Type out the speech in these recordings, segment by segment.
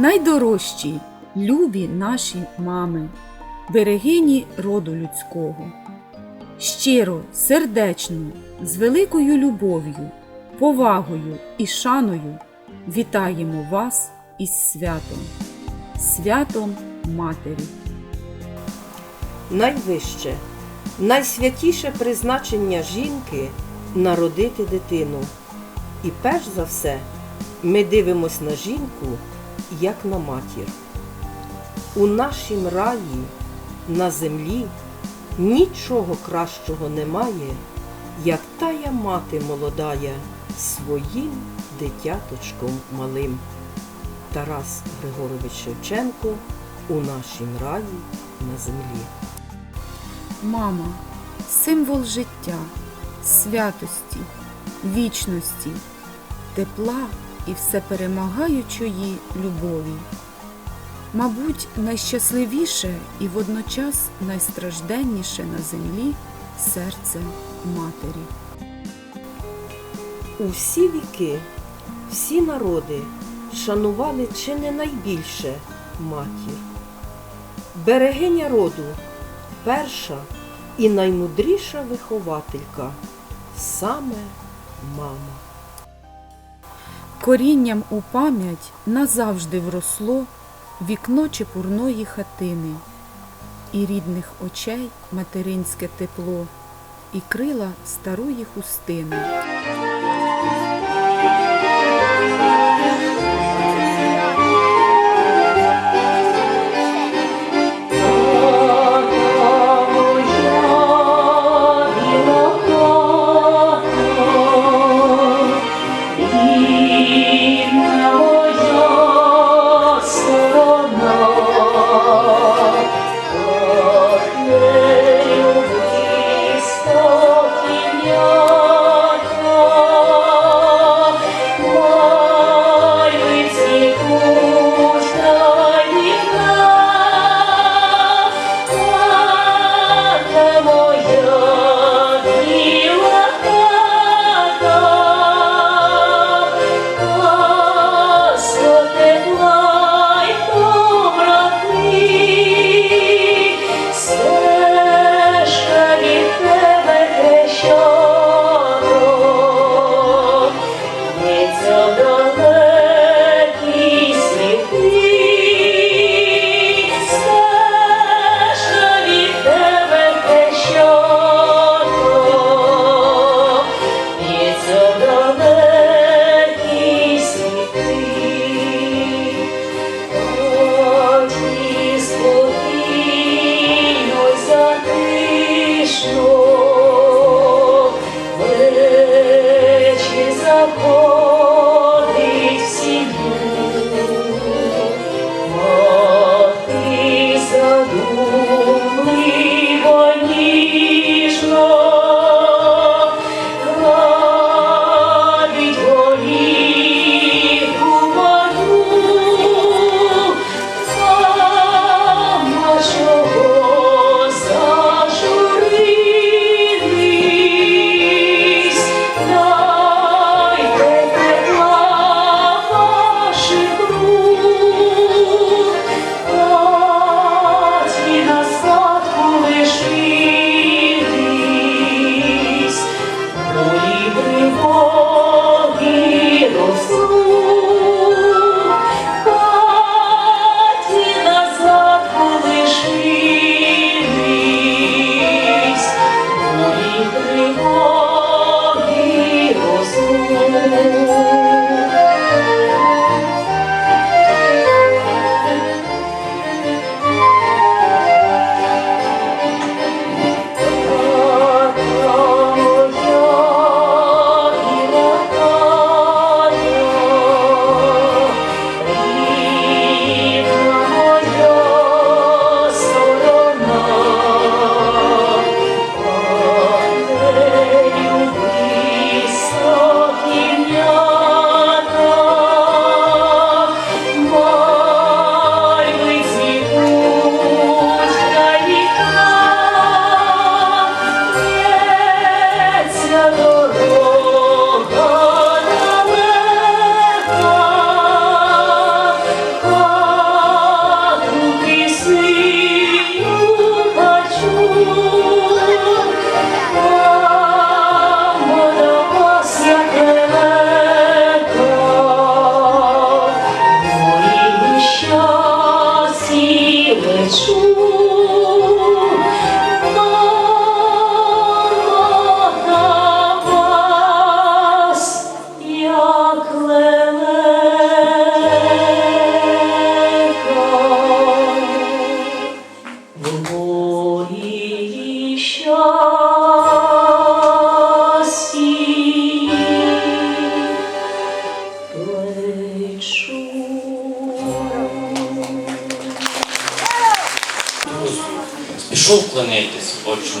найдорожчі, любі наші мами, берегині роду людського. Щиро, сердечно, з великою любов'ю, повагою і шаною вітаємо вас із святом, святом Матері. Найвище, найсвятіше призначення жінки народити дитину. І перш за все, ми дивимось на жінку як на матір. У нашім раї на землі нічого кращого немає, як тая мати молодая своїм дитяточком малим. Тарас Григорович Шевченко у нашім раї на землі. Мама символ життя, святості, вічності, тепла і всеперемагаючої любові. Мабуть, найщасливіше і водночас найстражденніше на землі серце матері. У всі віки, всі народи шанували чи не найбільше матір. Берегиня роду, перша і наймудріша вихователька, саме мама. Корінням у пам'ять назавжди вросло вікно чепурної хатини, і рідних очей материнське тепло, і крила старої хустини.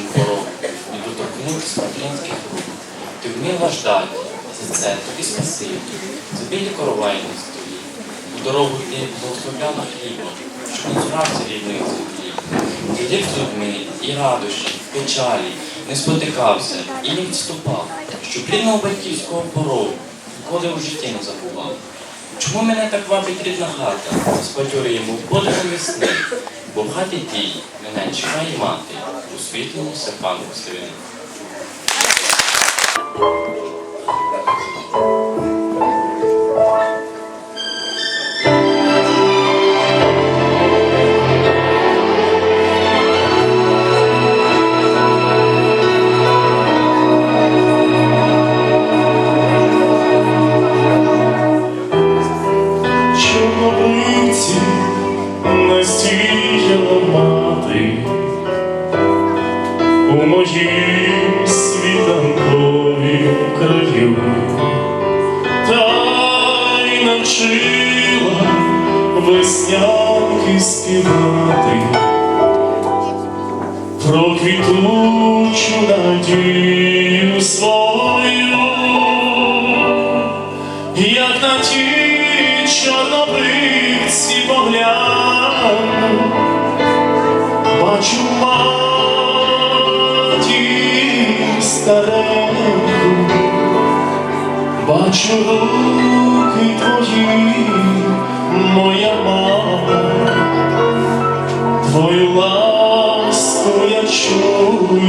Клонитись отчим порогу, і доторкнувся материнських рук. Ти вміла ждати, за це тобі спасибі, тобі лікарувай на столі. У дорогу ти благословляла хлібом, щоб не зрався рідної землі. Ходив з людьми і радощі, і печалі, не спотикався і не відступав, щоб рідного батьківського порогу ніколи у житті не забував. Чому мене так вабить рідна хата, йому подихом весни, бо в хаті тій мене чекає мати світлому серпанку свини. Чорнобривці настіяла мати веснянки співати про квітучу надію свою як на ті чорнобривці погляну, бачу матір стареньку, бачу руки твої, моя мама, твою ласку я чую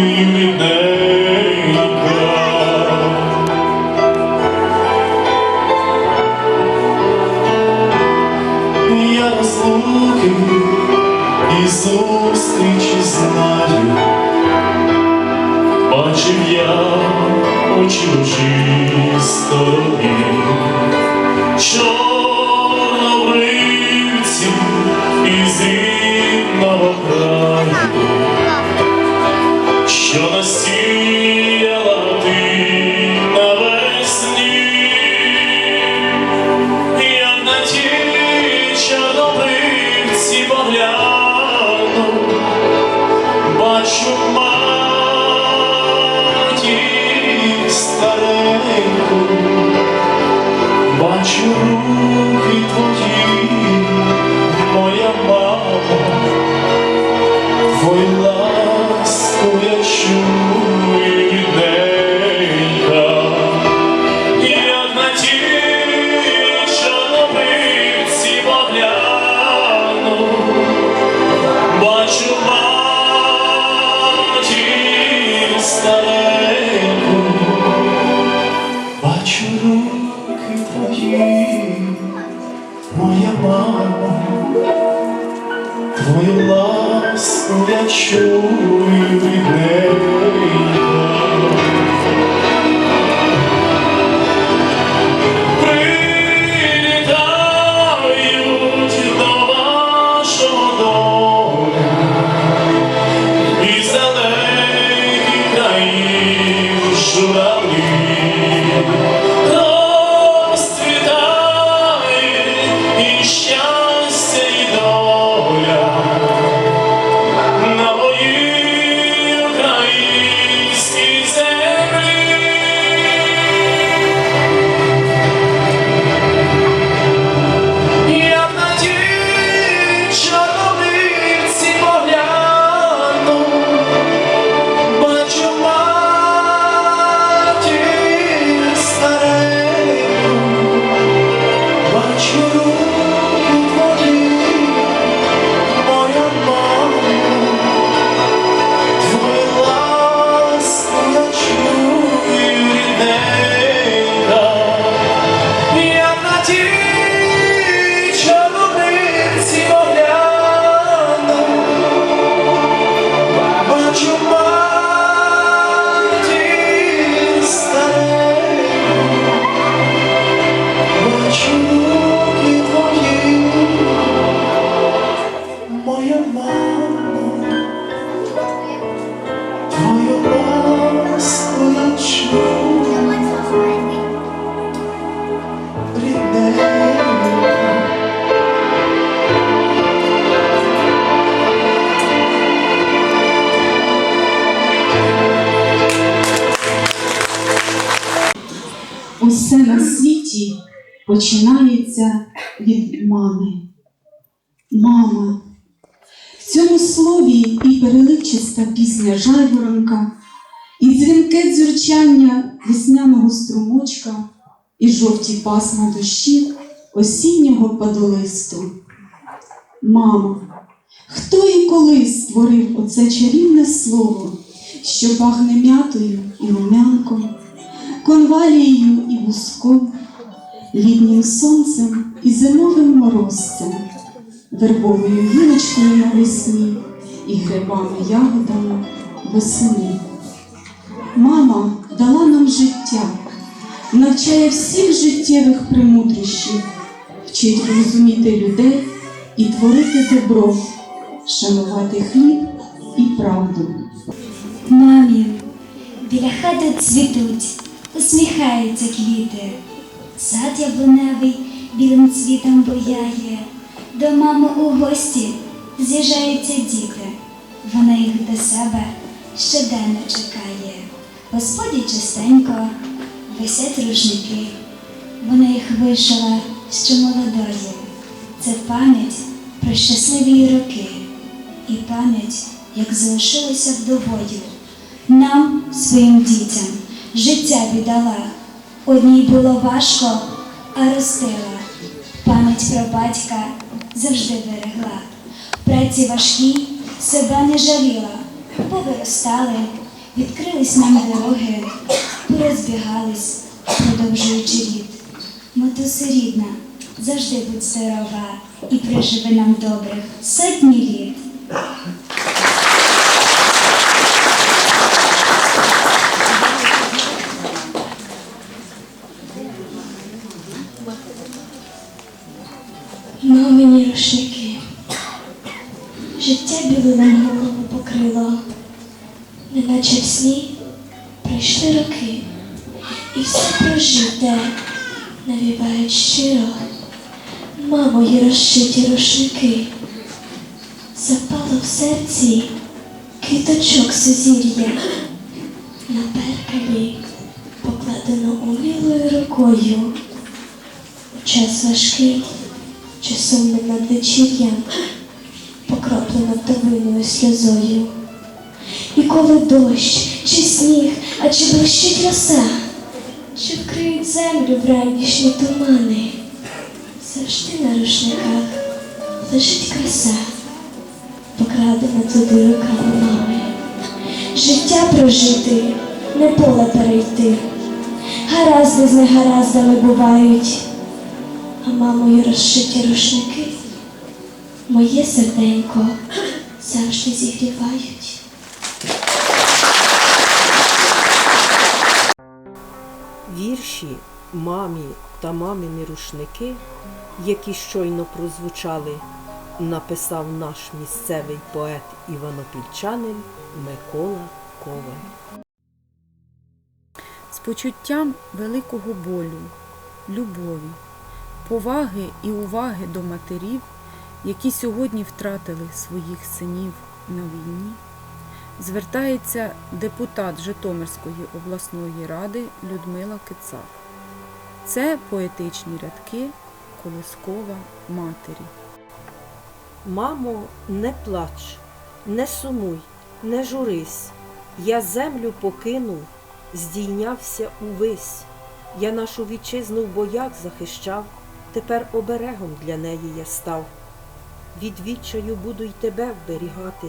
Мама. В цьому слові і переливчаста пісня жайворонка, і дзвінке дзюрчання весняного струмочка, і жовті пасма дощів осіннього падолисту. Мамо, хто і коли створив оце чарівне слово, що пахне м'ятою і румянком, конвалією і вуском, літнім сонцем і зимовим морозцем, вербовою гілочкою навесні і грибами ягодами весни. Мама дала нам життя, навчає всіх життєвих премудрощів, вчить розуміти людей і творити добро, шанувати хліб і правду. Мамі, біля хати цвітуть, усміхаються квіти. Сад яблуневий білим цвітом бояє. До мами у гості з'їжджаються діти. Вона їх до себе щоденно чекає. Господі частенько висять рушники. Вона їх вишила ще молодої. Це пам'ять про щасливі роки і пам'ять, як залишилася вдовою. Нам, своїм дітям, життя віддала. Одній було важко, а ростила. Пам'ять про батька завжди берегла. Праці важкій себе не жаліла, повиростали, відкрились нам дороги, порозбігались, продовжуючи рід. Матуси рідна, завжди будь здорова і приживи нам добрих сотні літ. Мамині рушники. Життя білилом голову покрило, неначе в сні пройшли роки, і все прожите навівають щиро мамої розшиті рушники. Запало в серці квіточок сузір'я, на перкалі покладено умілою рукою. Час важкий чи сумним надвечір'ям, покроплено вдовиною сльозою. І коли дощ, чи сніг, а чи блищить роса, чи вкриють землю вранішні тумани, завжди на рушниках лежить краса, покрадена туди руками мами. Життя прожити, не поле перейти, гаразди з негараздами бувають а мамою розшиті рушники моє серденько завжди зігрівають. Вірші мамі та мамини рушники, які щойно прозвучали, написав наш місцевий поет іванопільчанин Микола Коваль. з почуттям великого болю, любові, поваги і уваги до матерів, які сьогодні втратили своїх синів на війні, звертається депутат Житомирської обласної ради Людмила Кицак. Це поетичні рядки Колискова матері. Мамо, не плач, не сумуй, не журись. Я землю покинув, здійнявся увесь. Я нашу вітчизну в боях захищав, тепер оберегом для неї я став. Від відчаю буду й тебе вберігати.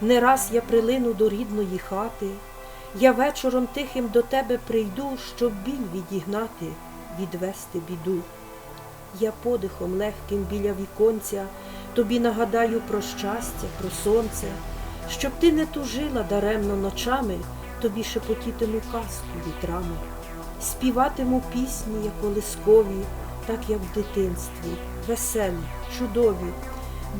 Не раз я прилину до рідної хати. Я вечором тихим до тебе прийду, щоб біль відігнати, відвести біду. Я подихом легким біля віконця тобі нагадаю про щастя, про сонце, щоб ти не тужила даремно ночами, тобі шепотітиму казку вітрами, співатиму пісні, як колискові, так як в дитинстві, веселі, чудові.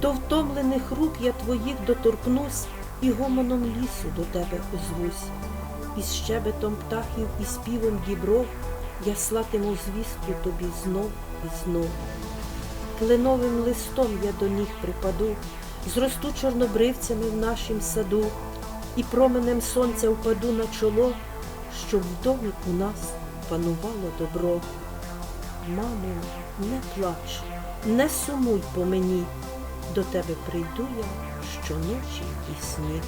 До втомлених рук я твоїх доторкнусь і гомоном лісу до тебе озвусь. Із щебетом птахів і співом дібров я слатиму звістку тобі знов і знов. Кленовим листом я до ніг припаду, зросту чорнобривцями в нашім саду, і променем сонця впаду на чоло, щоб в домі у нас панувало добро. Мамо, не плач, не сумуй по мені, до тебе прийду я щоночі і сні.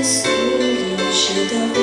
在思念谁？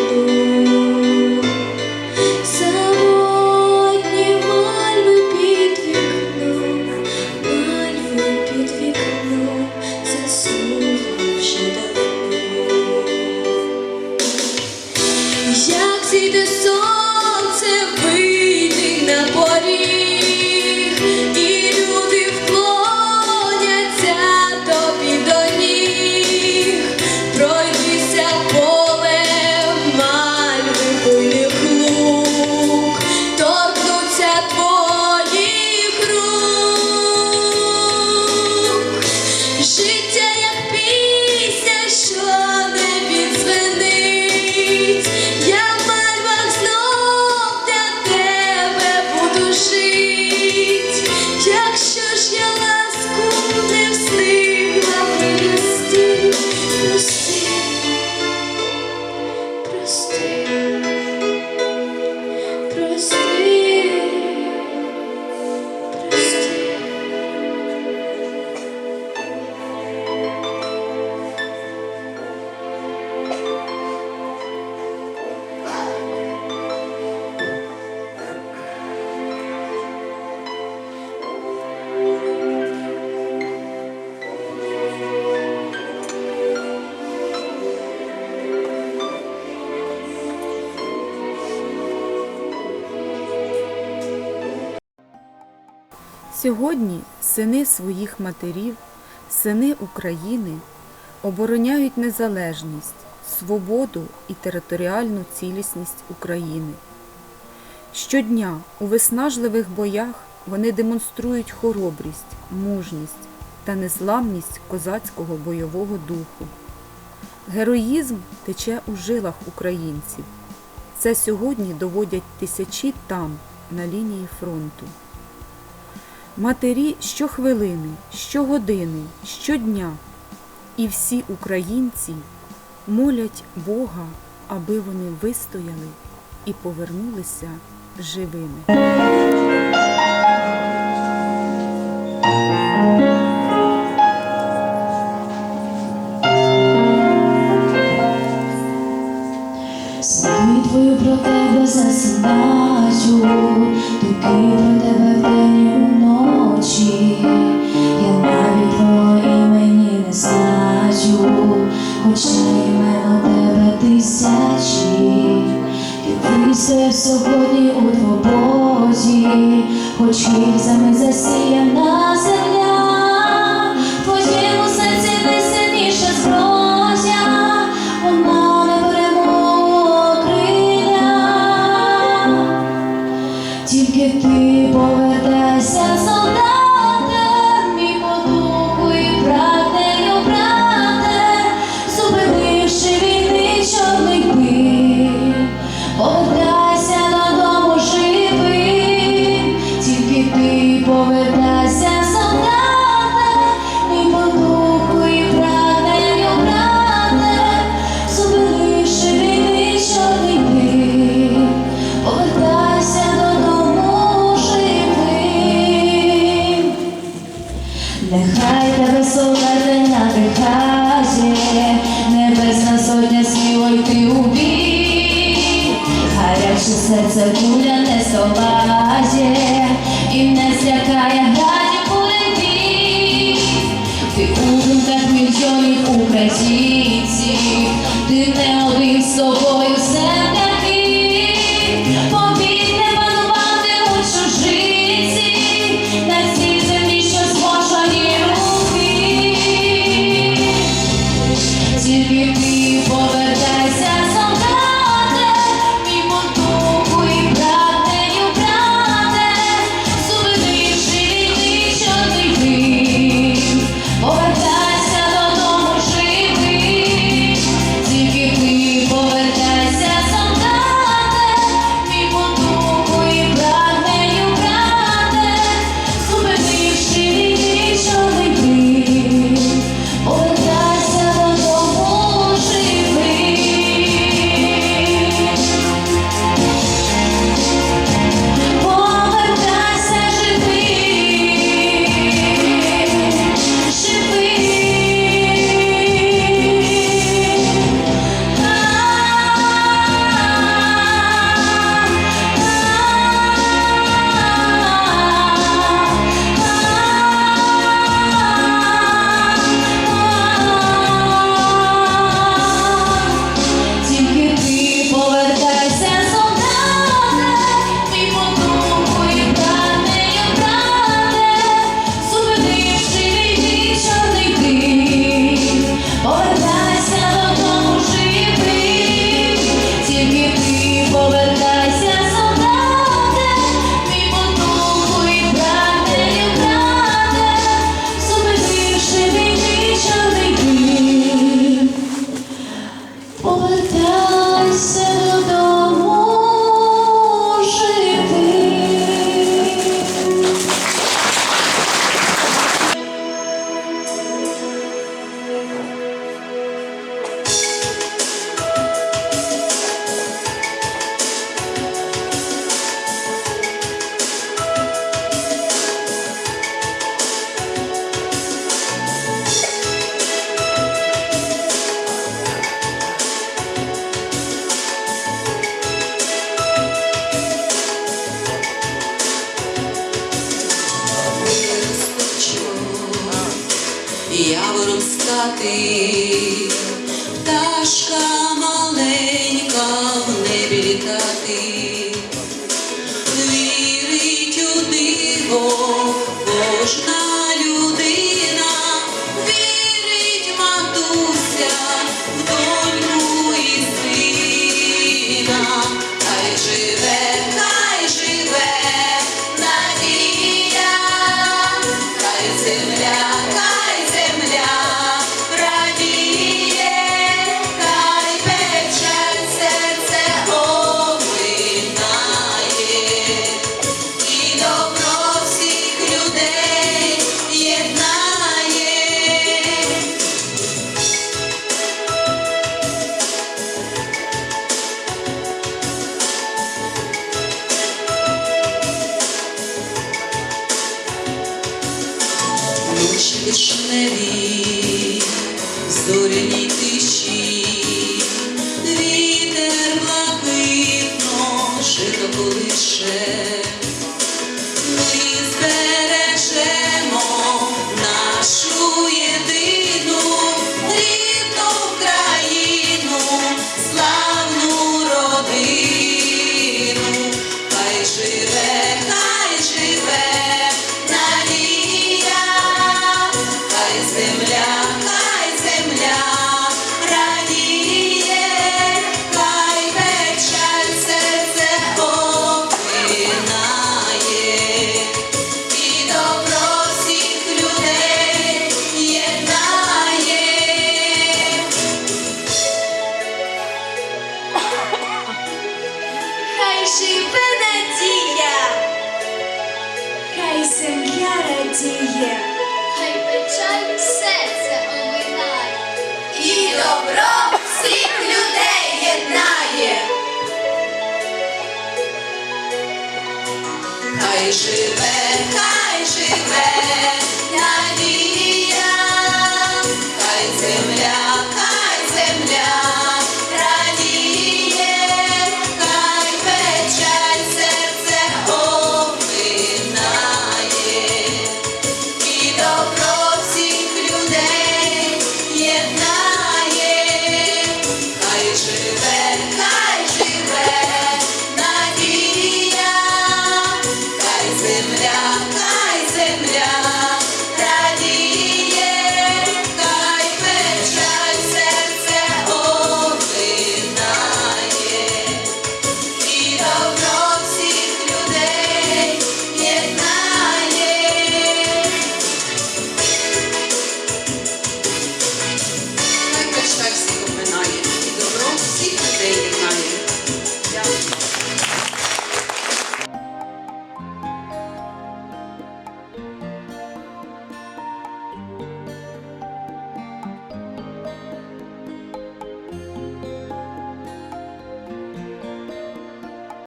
Сьогодні сини своїх матерів, сини України обороняють незалежність, свободу і територіальну цілісність України. Щодня у виснажливих боях вони демонструють хоробрість, мужність та незламність козацького бойового духу. Героїзм тече у жилах українців. Це сьогодні доводять тисячі там, на лінії фронту. Матері щохвилини, щогодини, щодня і всі українці молять Бога, аби вони вистояли і повернулися живими. Свою твою про тебе засинаю, думки